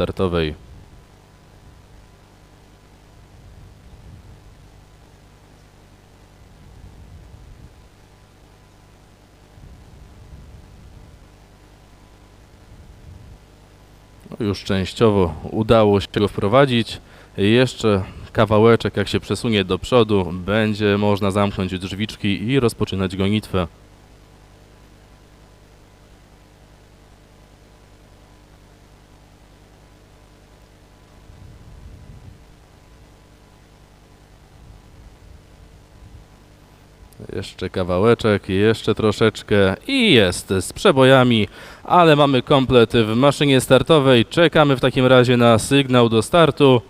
startowej. No już częściowo udało się go wprowadzić. Jeszcze kawałeczek, jak się przesunie do przodu, będzie można zamknąć drzwiczki i rozpoczynać gonitwę. Jeszcze kawałeczek, jeszcze troszeczkę i jest z przebojami, ale mamy komplet w maszynie startowej. Czekamy w takim razie na sygnał do startu.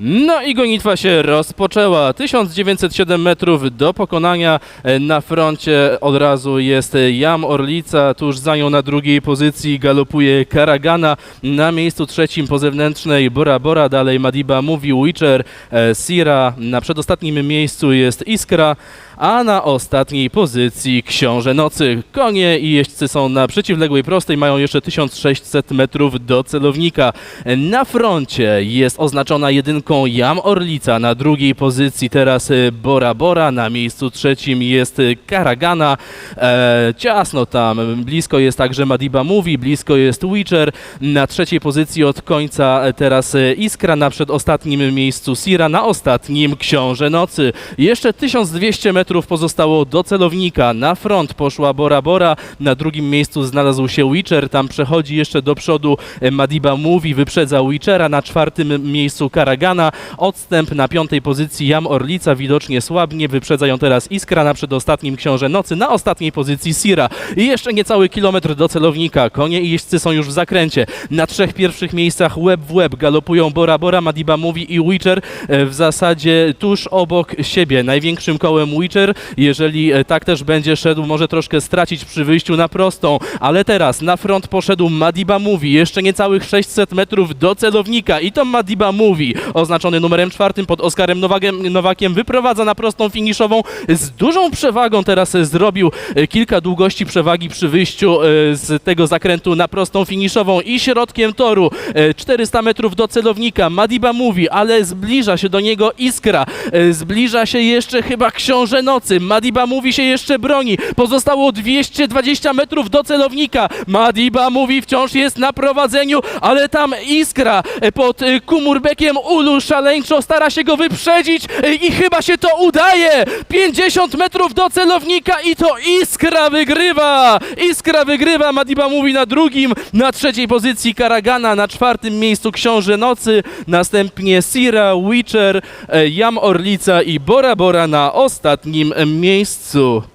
No i gonitwa się rozpoczęła. 1907 metrów do pokonania. E, Na froncie od razu jest Jam Orlica, tuż za nią na drugiej pozycji galopuje Karagana. Na miejscu trzecim po zewnętrznej Bora Bora, dalej Madiba mówi Witcher, e, Sira. Na przedostatnim miejscu jest Iskra, a na ostatniej pozycji Książę Nocy. Konie i jeźdźcy są na przeciwległej prostej, mają jeszcze 1600 metrów do celownika. Na froncie jest oznaczona jedynką Jam Orlica, na drugiej pozycji. Teraz e, Bora Bora, na miejscu trzecim jest e, Karagana. E, ciasno tam, blisko jest także Madiba Mówi, blisko jest Witcher, na trzeciej pozycji od końca e, teraz Iskra, na przedostatnim miejscu Sira, na ostatnim Książę Nocy. Jeszcze 1200 metrów pozostało do celownika. Na front poszła Bora Bora, na drugim miejscu znalazł się Witcher, tam przechodzi jeszcze do przodu Madiba Mówi, wyprzedza Witchera, na czwartym miejscu Karagana, odstęp na piątej pozycji Jam Orlica, widocznie słabnie, wyprzedza ją teraz Iskra, na przedostatnim Książę Nocy, na ostatniej pozycji Sira. I jeszcze niecały kilometr do celownika, konie i jeźdźcy są już w zakręcie. Na trzech pierwszych miejscach łeb w łeb galopują Bora Bora, Madiba Mówi i Witcher, e, w zasadzie tuż obok siebie. Największym kołem Witcher, jeżeli e, tak też będzie szedł, może troszkę stracić przy wyjściu na prostą, ale teraz na front poszedł Madiba Mówi, jeszcze niecałych 600 metrów do celownika. I to Madiba Mówi, oznaczony numerem czwartym pod Oskarem Nowakiem, Nowakiem, wyprowadza na prostą finiszową. Z dużą przewagą, teraz e, zrobił e, kilka długości przewagi przy wyjściu e, z tego zakrętu na prostą finiszową i środkiem toru, e, 400 metrów do celownika, Madiba Mówi, ale zbliża się do niego Iskra, e, zbliża się jeszcze chyba Książę Nocy, Madiba Mówi się jeszcze broni, pozostało 220 metrów do celownika, Madiba Mówi wciąż jest na prowadzeniu, ale tam Iskra e, pod e, Kumurbekiem Ulu szaleńczo stara się go wyprzedzić e, i chyba się to udaje, 50 metrów do celownika i to Iskra wygrywa, Iskra wygrywa, Madiba Mówi na drugim, na trzeciej pozycji Karagana, na czwartym miejscu Książę Nocy, następnie Sira, Witcher, e, Jam Orlica i Bora Bora na ostatnim miejscu.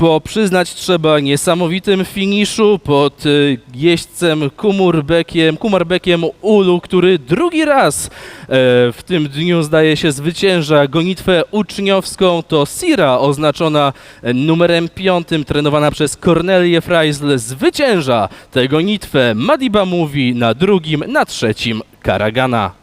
Po przyznać trzeba niesamowitym finiszu pod y, jeźdźcem Kumurbekiem, Kumarbekiem Ulu, który drugi raz e, w tym dniu zdaje się zwycięża gonitwę uczniowską. To Sira oznaczona e, numerem piątym, trenowana przez Cornelię Freisl, zwycięża tę gonitwę. Madiba mówi na drugim, na trzecim Karagana.